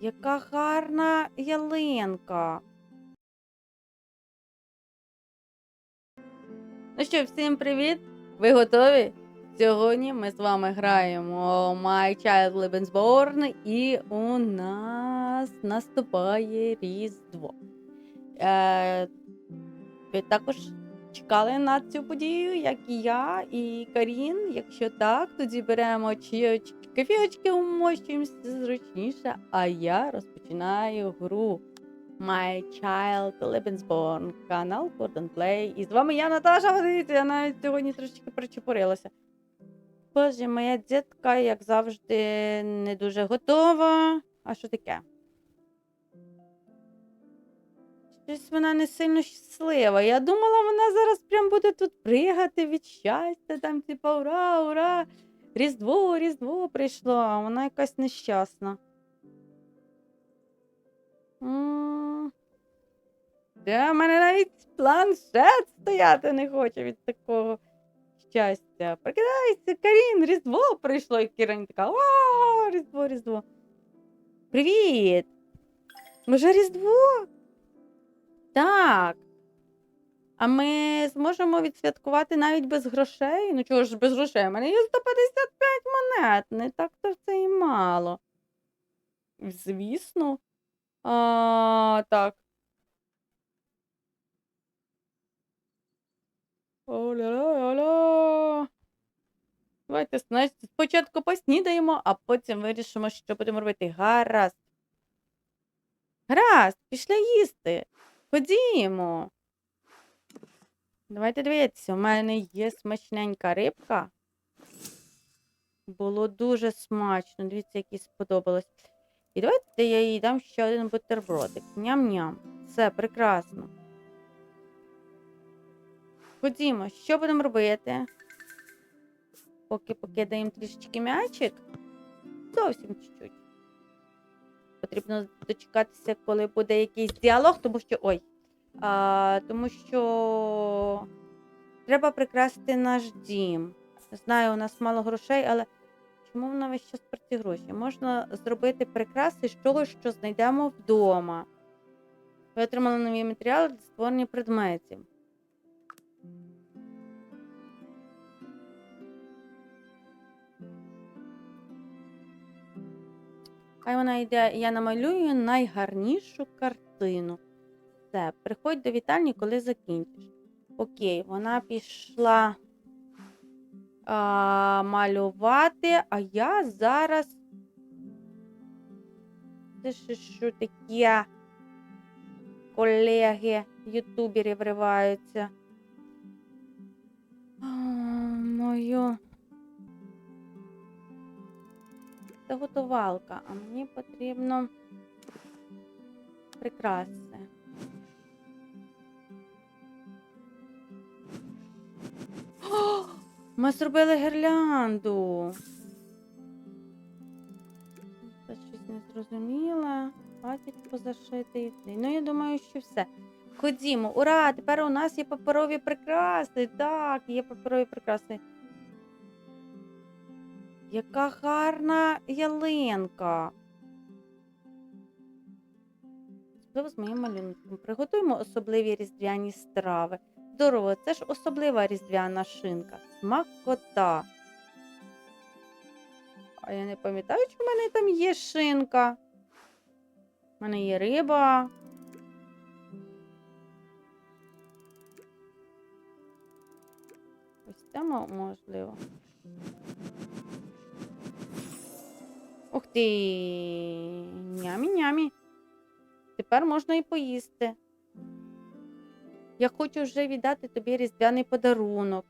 Яка гарна ялинка. Ну що, всім привіт! Ви готові? Сьогодні ми з вами граємо My Child Lebensborn і у нас наступає Різдво. Е, ви також чекали на цю подію, як і я, і Карін. Якщо так, тоді беремо чайочки, кофійочки, умощуємося зручніше, а я розпочинаю гру. My Child Lebensborn, канал Gordon Play. І з вами я, Наташа. Дивіться, я навіть сьогодні трошечки причепурилася. Боже, моя дітка, як завжди, не дуже готова. А що таке? Щось вона не сильно щаслива. Я думала, вона зараз прям буде тут пригати від щастя, там, типа, ура, ура! Різдво, Різдво прийшло, а вона якась нещасна. М. Де в мене навіть планшет стояти не хоче від такого щастя. Прокидайся, Карін, Різдво прийшло, і Кірань така. О, Різдво, Різдво. Привіт! Вже Різдво? Так. А ми зможемо відсвяткувати навіть без грошей. Ну чого ж без грошей? У мене є 155 монет. Не так то це і мало. Звісно. А, так. Оля-ля-ля. Давайте значить, спочатку поснідаємо, а потім вирішимо, що будемо робити. Гаразд. Гаразд, пішли їсти. Ходімо. Давайте дивитися, у мене є смачненька рибка. Було дуже смачно. Дивіться, які сподобалось. І давайте я їй дам ще один бутербродик. Ням-ням. Все, прекрасно. Ходімо, що будемо робити? Поки покидаємо трішечки м'ячик. Зовсім чуть-чуть. Потрібно дочекатися, коли буде якийсь діалог, тому що. Ой. А, тому що треба прикрасити наш дім. Знаю, у нас мало грошей, але чому вона весь час про ці гроші? Можна зробити прикраси з чогось, що знайдемо вдома. Ви отримали нові матеріали для створення предметів. Хай вона йде, я намалюю найгарнішу картину. Все, приходь до вітальні, коли закінчиш. Окей, вона пішла а, малювати, а я зараз. Це ще що таке? Колеги, ютубери вриваються. А, мою. Це готувалка, а мені потрібно прикраси. Ми зробили гірлянду. Це щось не зрозуміло. Хватить позашити. Ну, я думаю, що все. Ходімо, ура! Тепер у нас є паперові прикраси. Так, є паперові прикраси. Яка гарна ялинка. З моїм малюнком. Приготуємо особливі різдвяні страви. Здорово, це ж особлива різдвяна шинка. Смакота. А я не пам'ятаю, чи в мене там є шинка. У мене є риба. Ось це можливо. Ух ти. Нямі-нямі. Тепер можна і поїсти. Я хочу вже віддати тобі різдвяний подарунок.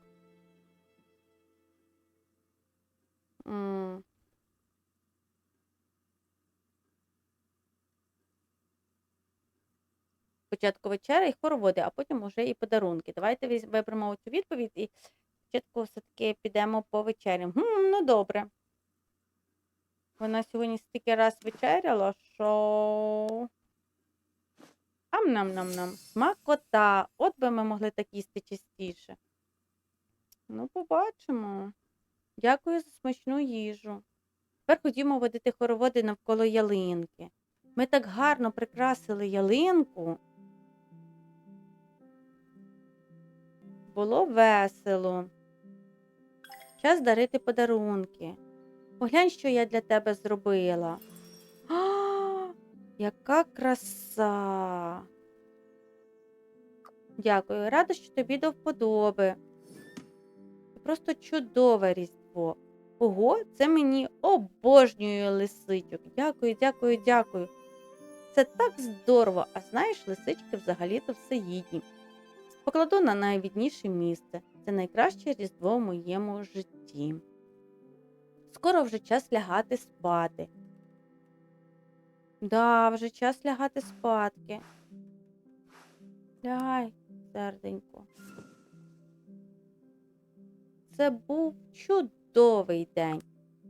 Спочатку вечеря і хороводи, а потім уже і подарунки. Давайте виберемо цю відповідь і спочатку все-таки підемо по вечерям. Хм, ну добре. Вона сьогодні стільки раз вечеряла, що. Ам-нам-нам-нам. Смакота. От би ми могли так їсти частіше. Ну, побачимо. Дякую за смачну їжу. Тепер ходімо водити хороводи навколо ялинки. Ми так гарно прикрасили ялинку. Було весело. Час дарити подарунки. Поглянь, що я для тебе зробила. Яка краса! Дякую, рада, що тобі до вподоби. Це просто чудове різдво. Ого, це мені обожнюю лисичок. Дякую, дякую, дякую. Це так здорово. А знаєш, лисички взагалі-то всеїдні. Покладу на найвідніше місце. Це найкраще різдво в моєму житті. Скоро вже час лягати спати. Да, вже час лягати спадки. Лягай, серденько. Це був чудовий день,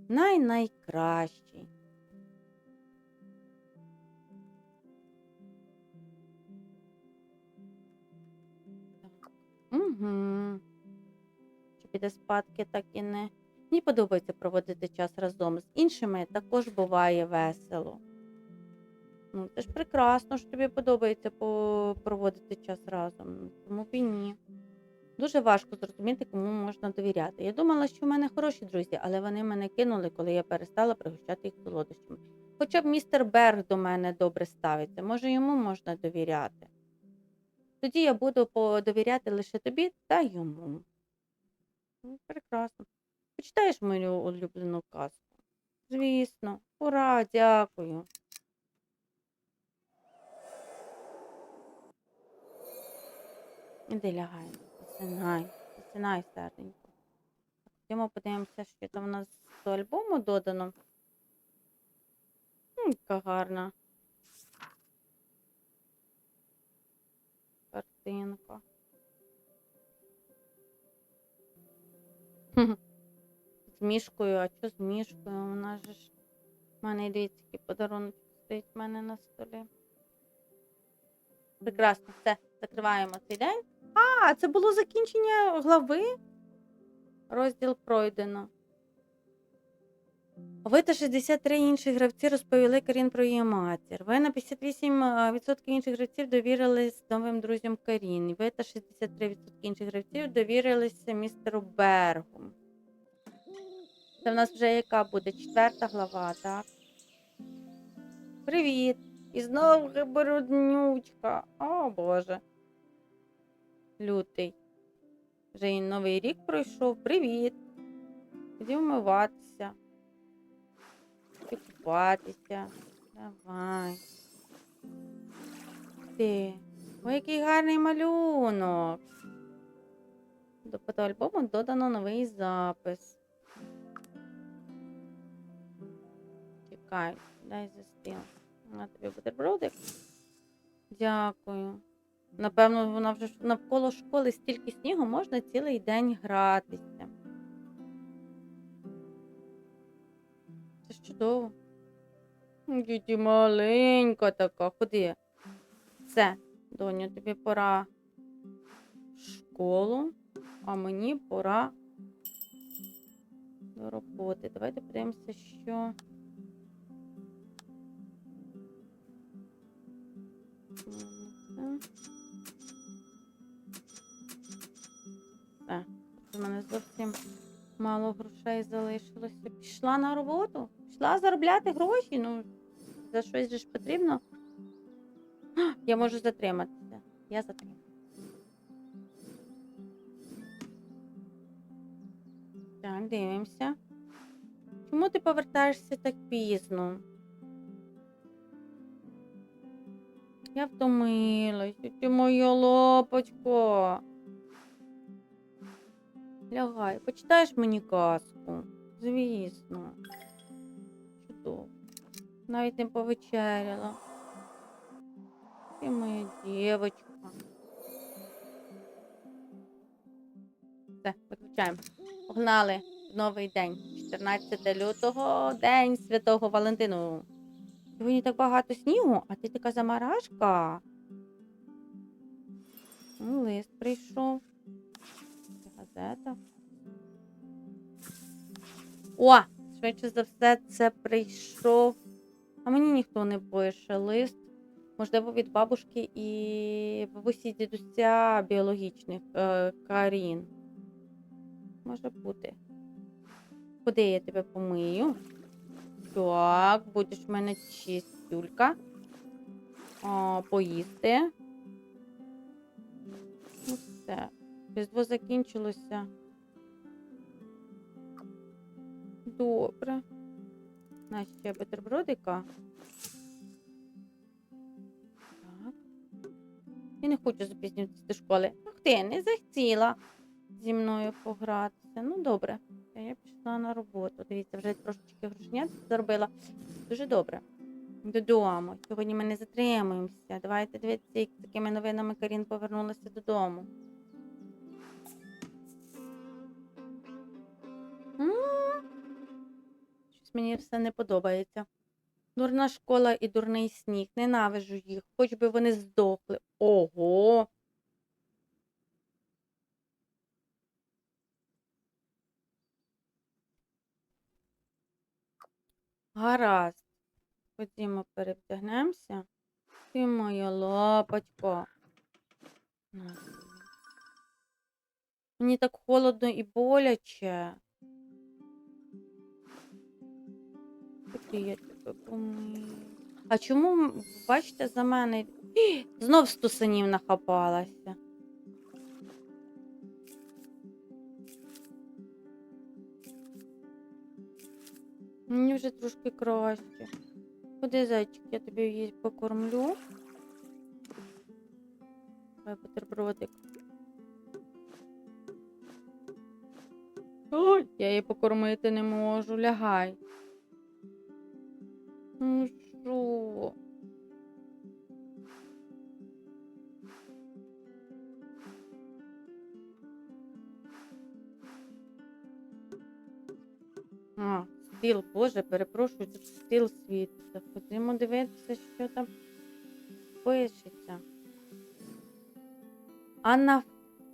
най-найкращий. Угу. Що піде спадки, так і не. Мені подобається проводити час разом з іншими, також буває весело. Ну, це ж прекрасно, що тобі подобається проводити час разом. Тому б і ні. Дуже важко зрозуміти, кому можна довіряти. Я думала, що в мене хороші друзі, але вони мене кинули, коли я перестала пригощати їх солодощами. Хоча б містер Берг до мене добре ставиться, може йому можна довіряти. Тоді я буду довіряти лише тобі та йому. Ну, Прекрасно. Почитаєш мою улюблену казку? Звісно, ура, дякую. Іди лягай, засинай, засинай, серденько. Ходімо подивимося, що там у нас до альбому додано. Яка гарна. Картинка. З мішкою, а що з мішкою? Вона же ж. У мене дивіться, який подарунок стоїть в мене на столі. Прекрасно, все, закриваємо цей день. А, це було закінчення глави. Розділ пройдено. Ви та 63 інші гравці розповіли Карін про її матір. Ви на 58% інших гравців довірились новим друзям Карін. Ви та 63% інших гравців довірилися містеру Бергу. Це в нас вже яка буде? Четверта глава, так? Привіт! І знову бруднючка. О Боже. Лютий. Вже і новий рік пройшов. Привіт. Іди вмиватися. Купатися. Давай. Ти. Ой, який гарний малюнок. До фотоальбому додано новий запис. Чекай, дай застил. На тобі бутербродик. Дякую. Напевно, вона вже навколо школи стільки снігу можна цілий день гратися. Це ж чудово. Діті маленька така. Ходи. Все, доню, тобі пора в школу, а мені пора до роботи. Давайте подивимося, що. М, У мене зовсім мало грошей залишилося. Пішла на роботу, пішла заробляти гроші. Ну, за щось же ж потрібно. Я можу затриматися. Я затримаю. Так, дивимося. Чому ти повертаєшся так пізно? Я втомилася, ти моя лапочко. Лягай, почитаєш мені казку? Звісно. Чудово. Навіть не повечеряла. Ти моя дівочка. Все, виключаємо. Погнали. Новий день. 14 лютого, день Святого Валентину. Сьогодні так багато снігу, а ти така замарашка. Ну, лист прийшов. Газета. О! Швидше за все, це прийшов А мені ніхто не пише лист. Можливо, від бабушки і бабусі дідуся біологічних е, Карін. Може бути. Куди я тебе помию? Так, будеш в мене чистюлька. Поїсти. Ну все. Різдво закінчилося. Добре. На ще бутербродика. Так. Я не хочу запізнюватися до школи. Ах ти, не захотіла зі мною погратися. Ну, добре. Я пішла на роботу. Дивіться, вже трошечки грошенят заробила. Дуже добре. Додому. Сьогодні ми не затримуємося. Давайте дивіться, як такими новинами Карін повернулася додому. Щось мені все не подобається. Дурна школа і дурний сніг. Ненавижу їх, хоч би вони здохли. Ого. Гаразд. Ходімо, перевдягнемося. Ти моя лапочка. Мені так холодно і боляче. А чому, бачите, за мене знов стусанів нахапалася? Мені вже трошки краще. Ходи, зайчик, я тобі її покормлю. Давай бутербродик. Ой, я її покормити не можу. Лягай. Ну що? А, стіл, боже, перепрошую, тут стіл світиться. Ходімо дивитися, що там пишеться. Анна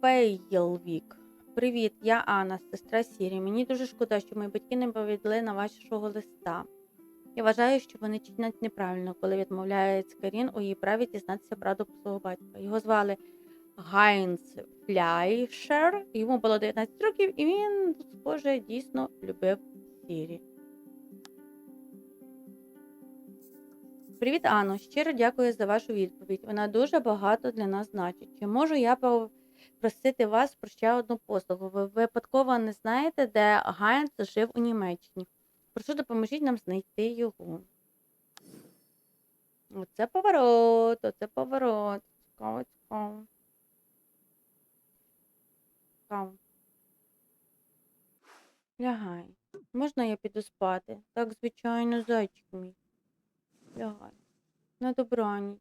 Фейлвік. Привіт, я Анна, сестра Сірі. Мені дуже шкода, що мої батьки не повідли на вашого листа. Я вважаю, що вони чинять неправильно, коли відмовляють Карін у її праві дізнатися правду про свого батька. Його звали Гайнц Фляйшер, йому було 19 років, і він, схоже, дійсно любив Сірі. Привіт, Анно. Щиро дякую за вашу відповідь. Вона дуже багато для нас значить. Чи можу я попросити вас про ще одну послугу? Ви випадково не знаєте, де Гайнц жив у Німеччині? Прошу, допоможіть нам знайти його. Оце поворот, оце поворот. Цікаво, цікаво. Цікаво. Лягай. Можна я піду спати? Так, звичайно, зайчик мій. Лягай. На добраніч.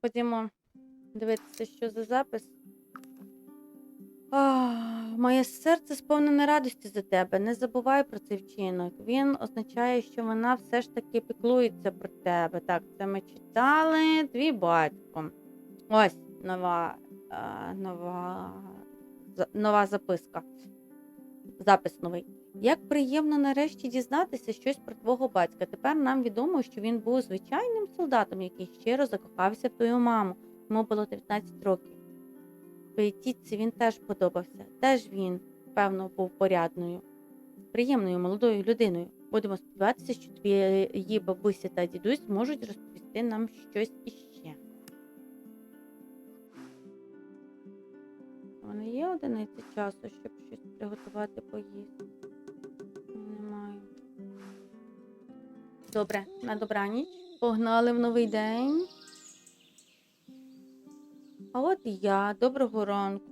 Ходімо дивитися, що за запис. Моє серце сповнене радості за тебе. Не забувай про цей вчинок. Він означає, що вона все ж таки піклується про тебе. Так, це ми читали. Твій батько. Ось нова, е, нова, нова записка. Запис новий. Як приємно нарешті дізнатися щось про твого батька. Тепер нам відомо, що він був звичайним солдатом, який щиро закохався в твою маму. Йому було 19 років. Твоїй тітці він теж подобався. Теж він, певно, був порядною, приємною молодою людиною. Будемо сподіватися, що твої бабуся та дідусь зможуть розповісти нам щось іще. У мене є одиниця часу, щоб щось приготувати поїсти. Немає. Добре, на добраніч. Погнали в новий день. А от я. Доброго ранку.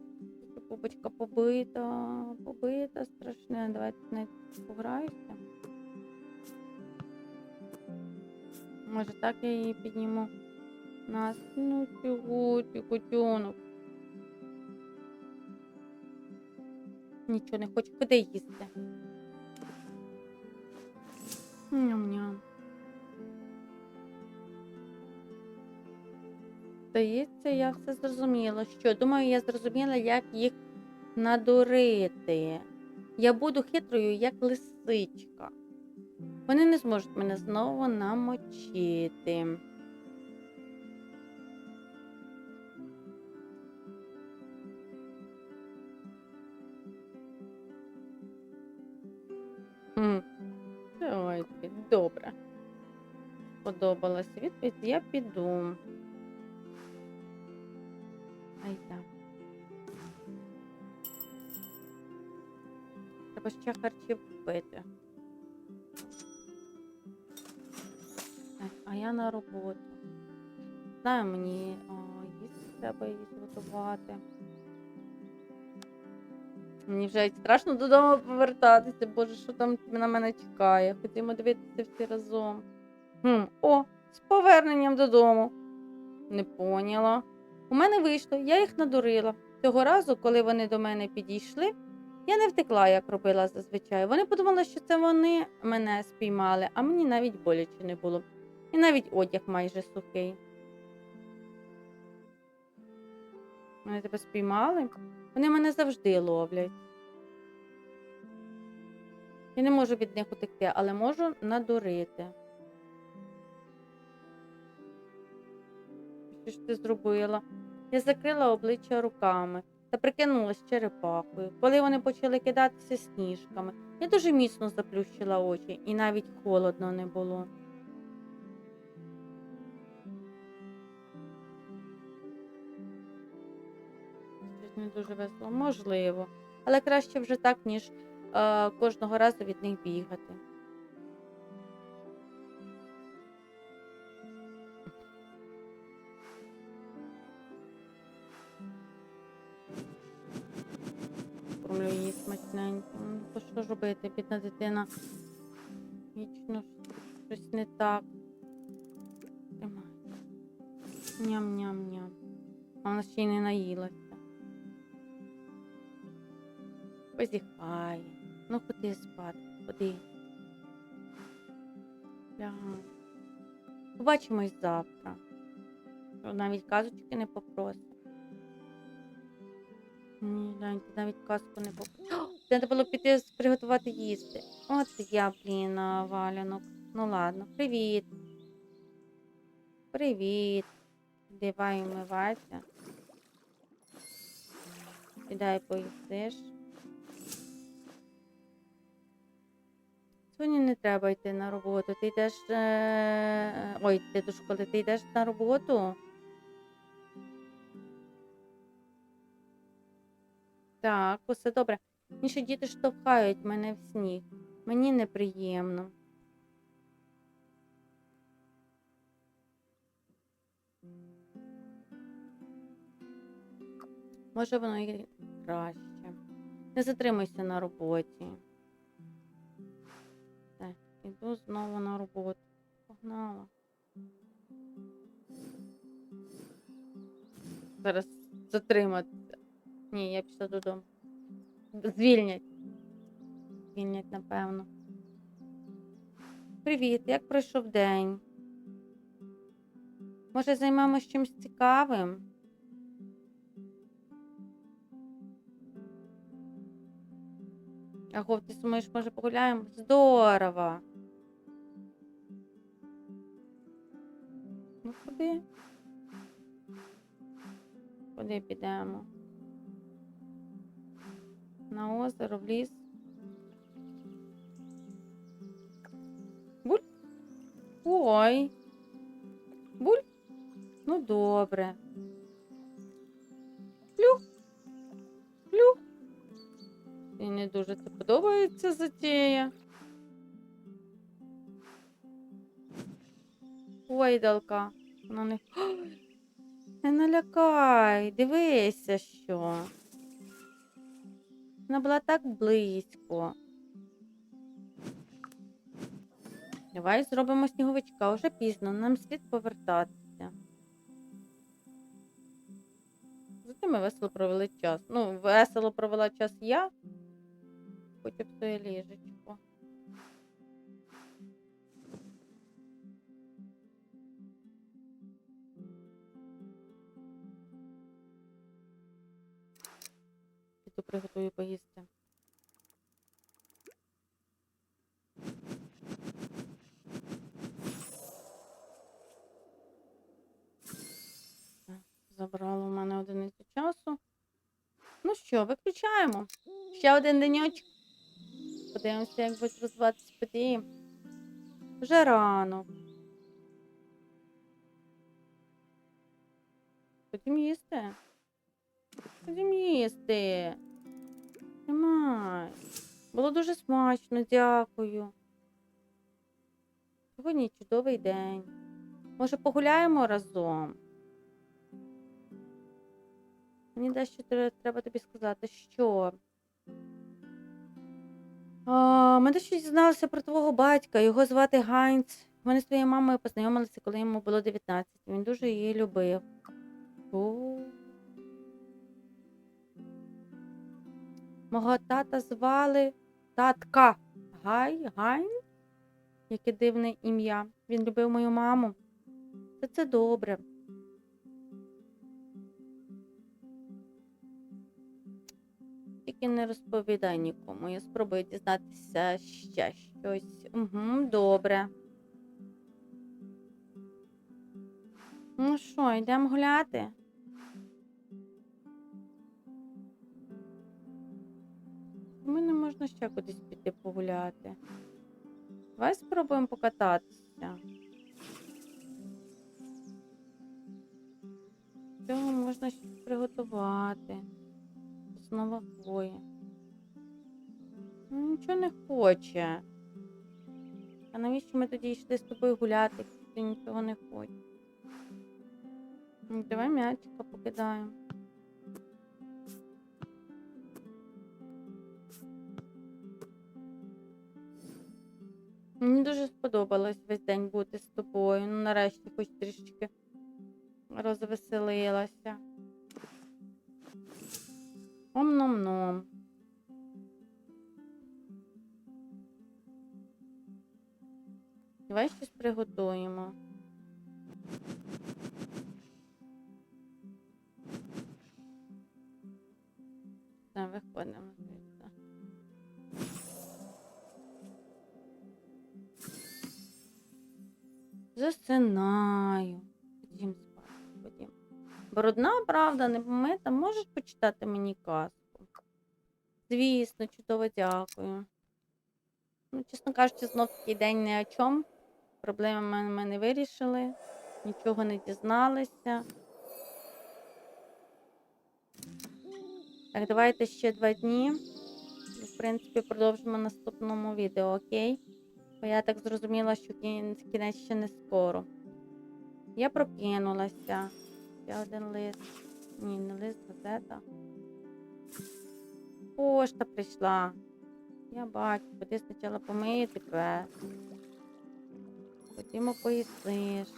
Пупочка побита, побита, страшне. Давайте не пограюся. Може, так я її підніму. Нас, ну чого ти, котенок. Нічого не хочу. Куди їсти? Ням-ням. Здається, я все зрозуміла. Що? Думаю, я зрозуміла, як їх надурити. Я буду хитрою, як лисичка. Вони не зможуть мене знову намочити. Добре. Сподобалась відповідь, я піду. Ай так. Треба ще харчів купити. Так, а я на роботу. Знаю, мені о, їсти треба їсти готувати. Мені вже страшно додому повертатися, боже, що там на мене чекає. Ходімо дивитися всі разом. Хм, о, з поверненням додому. Не поняла. У мене вийшло, я їх надурила. Цього разу, коли вони до мене підійшли, я не втекла, як робила зазвичай. Вони подумали, що це вони мене спіймали, а мені навіть боляче не було. І навіть одяг майже сухий. Вони тебе спіймали? Вони мене завжди ловлять. Я не можу від них утекти, але можу надурити. Що ж ти зробила? Я закрила обличчя руками та прикинулась черепахою. Коли вони почали кидатися сніжками, я дуже міцно заплющила очі, і навіть холодно не було. Щось не дуже весело, можливо. Але краще вже так, ніж е, кожного разу від них бігати. Її смачненько. Ну, то що ж робити, бідна дитина? Вічно щось не так. Ням-ням-ням. А вона ще й не наїлася. Позіхає. Ну ходи спати, ходи. Лягай. Побачимось завтра. Навіть казочки не попросить. Ні, гляньте, навіть казку не попросить. Треба було піти приготувати їсти. От я, блін, валянок. Ну ладно, привіт. Привіт. Давай умивайся. Підай поїсиш. Сьогодні не треба йти на роботу. Ти йдеш. Е... Ой, ти до школи, ти йдеш на роботу. Так, усе добре. Інші діти штовхають мене в сніг. Мені неприємно. Може, воно і краще. Не затримуйся на роботі. Так, іду знову на роботу. Погнала. Зараз затриматися. Ні, я пішла додому. Звільнять. Звільнять, напевно. Привіт, як пройшов день? Може, займемось чимось цікавим? Агов, ти сумуєш, може, погуляємо? Здорово. Ну, куди? Куди підемо? На озеро, в ліс. Буль? Ой. Буль? Ну, добре. Плюх. Плюх. Не дуже це подобається затея. Ойдалка. Вона не. Ой, Не налякай, дивися, що. Вона була так близько. Давай зробимо сніговичка, уже пізно, нам слід повертатися. Зате ми весело провели час. Ну, весело провела час я. хоча б то своє ліжечко. піду приготую поїсти. Забрало в мене одиницю часу. Ну що, виключаємо. Ще один денечок. Подивимося, як будуть розвиватися події. Вже рано. Потім їсти. Ходім їсти. Тримай. Було дуже смачно, дякую. Сьогодні чудовий день. Може, погуляємо разом? Мені дещо треба тобі сказати, що. А, ми дещо дізналися про твого батька. Його звати Гайнц. Вони з твоєю мамою познайомилися, коли йому було 19. Він дуже її любив. Мого тата звали татка Гай, Гайн? Яке дивне ім'я. Він любив мою маму. Та це добре. Тільки не розповідай нікому. Я спробую дізнатися ще щось. Угу, добре. Ну що, йдемо гуляти? Ми не можна ще кудись піти погуляти. Давай спробуємо покататися. Цього можна щось приготувати. Основа хвої. Ну, Нічого не хоче. А навіщо ми тоді йшли з тобою гуляти, якщо ти нічого не хочеш? Ну, Давай м'ячика покидаємо. Мені дуже сподобалось весь день бути з тобою. Ну, нарешті хоч трішечки розвеселилася. Ом-ном-ном. Давай щось приготуємо. Все, виходимо Засинаю. Ходім спати, ходім. Брудна правда, не помита. Можеш почитати мені казку? Звісно, чудово дякую. Ну, чесно кажучи, знов такий день не о чому. Проблеми ми, ми не вирішили, нічого не дізналися. Так, давайте ще два дні. В принципі, продовжимо наступному відео, окей? Бо я так зрозуміла, що кінець, ще не скоро. Я прокинулася. Ще один лист. Ні, не лист, газета. Пошта прийшла. Я бачу, ходи спочатку помию тебе. Ходімо поїсиш.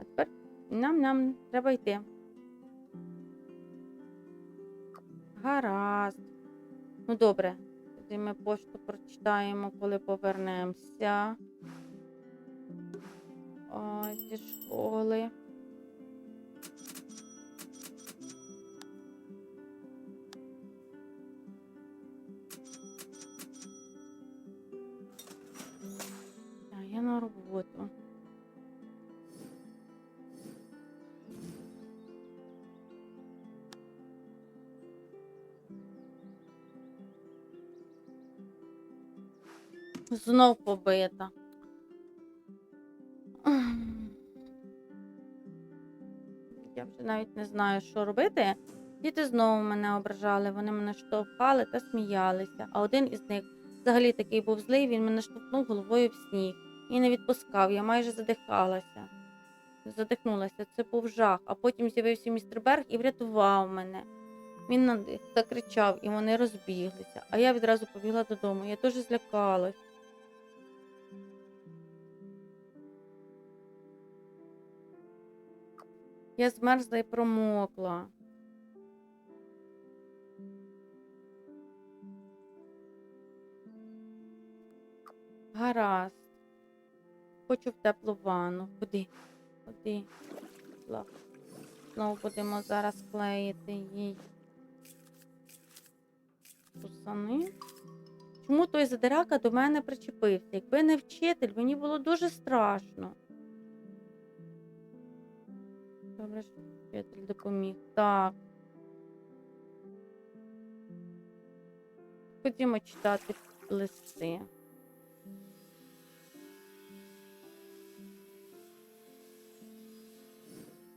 А тепер нам-нам, треба йти. Гаразд. Ну добре. Тоді ми пошту прочитаємо, коли повернемося. Зі школи. Знов побита. Я вже навіть не знаю, що робити. Діти знову мене ображали, вони мене штовхали та сміялися. А один із них взагалі такий був злий, він мене штовхнув головою в сніг і не відпускав. Я майже задихалася. Задихнулася, це був жах. А потім з'явився містер Берг і врятував мене. Він на них закричав, і вони розбіглися. А я відразу побігла додому. Я дуже злякалась. Я змерзла і промокла. Гаразд. Хочу в теплу ванну. Ходи, ходи. Знову будемо зараз клеїти їй. Кусани. Чому той задирака до мене причепився? Якби не вчитель, мені було дуже страшно. Що вчитель допоміг. Так. Ходімо читати листи.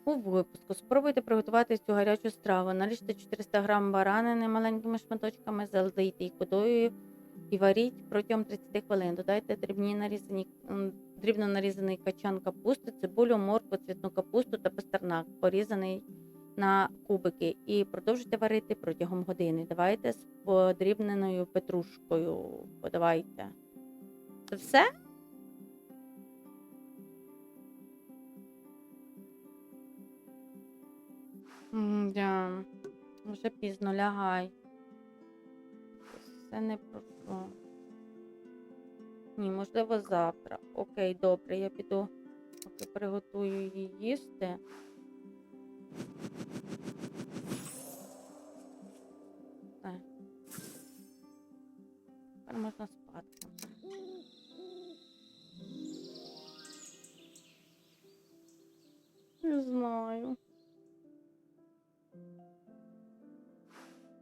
У випуску спробуйте приготувати цю гарячу страву. Наріжте 400 г баранини маленькими шматочками, залийте їх водою і варіть протягом 30 хвилин. Додайте дрібні нарізані, дрібно нарізаний качан капусти, цибулю, моркву, цвітну капусту та пастернак, порізаний на кубики. І продовжуйте варити протягом години. Давайте з подрібненою петрушкою. Подавайте. Це все? Вже пізно лягай. Це не про що. Ні, можливо, завтра. Окей, добре, я піду, поки приготую її їсти. Тепер можна спати. Не знаю.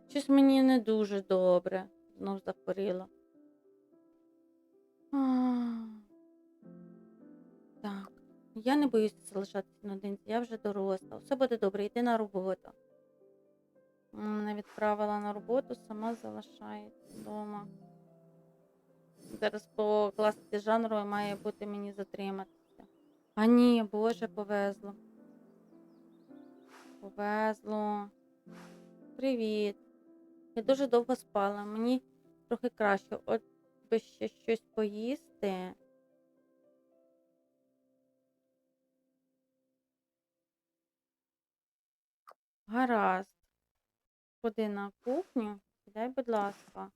Щось мені не дуже добре. Знов захворіла. Так, я не боюся залишатися наодинці, я вже доросла. Все буде добре, йди на роботу. Мене відправила на роботу, сама залишається вдома. Зараз по класиці жанру має бути мені затриматися. А ні, Боже, повезло. Повезло. Привіт. Я дуже довго спала. Мені трохи краще. От би ще щось поїсти. Гаразд. Ходи на кухню. Дай, будь ласка.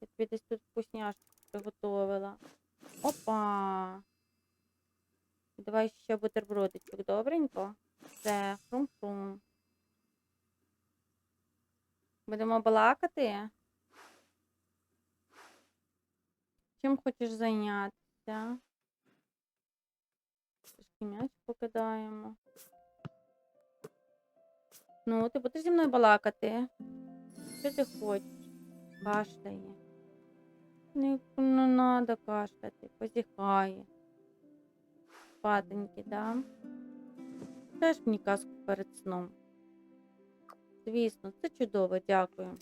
Я тобі десь тут вкусняшки приготовила. Опа. Давай ще бутербродичок, добренько. Все, хрум-хрум. Будемо балакати. Чим хочеш зайнятися? Трішки м'яч покидаємо. Ну, ти будеш зі мною балакати? Що ти хочеш? Кашляє. Не, не надо кашляти, позіхає. Спатеньки, да? Теж мені казку перед сном. Звісно, це чудово, дякую.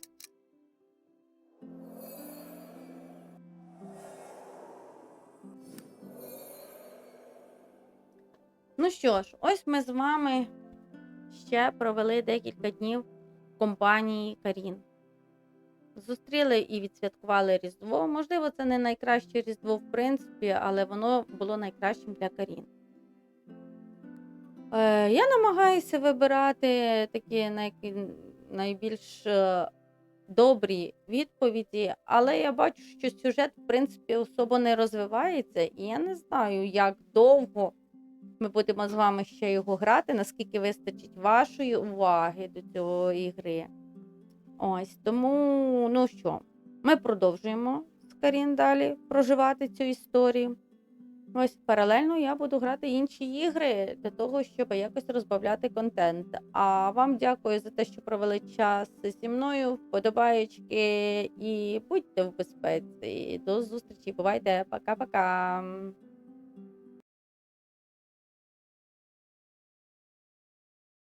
Ну що ж, ось ми з вами ще провели декілька днів в компанії Карін. Зустріли і відсвяткували Різдво. Можливо, це не найкраще Різдво, в принципі, але воно було найкращим для Карін. Е, я намагаюся вибирати такі най... найбільш е, добрі відповіді, але я бачу, що сюжет, в принципі, особо не розвивається, і я не знаю, як довго ми будемо з вами ще його грати, наскільки вистачить вашої уваги до цього ігри. Ось тому, ну що, ми продовжуємо з Карін далі проживати цю історію. Ось паралельно я буду грати інші ігри для того, щоб якось розбавляти контент. А вам дякую за те, що провели час зі мною. Вподобаєчки і будьте в безпеці. До зустрічі. Бувайте, пока-пока.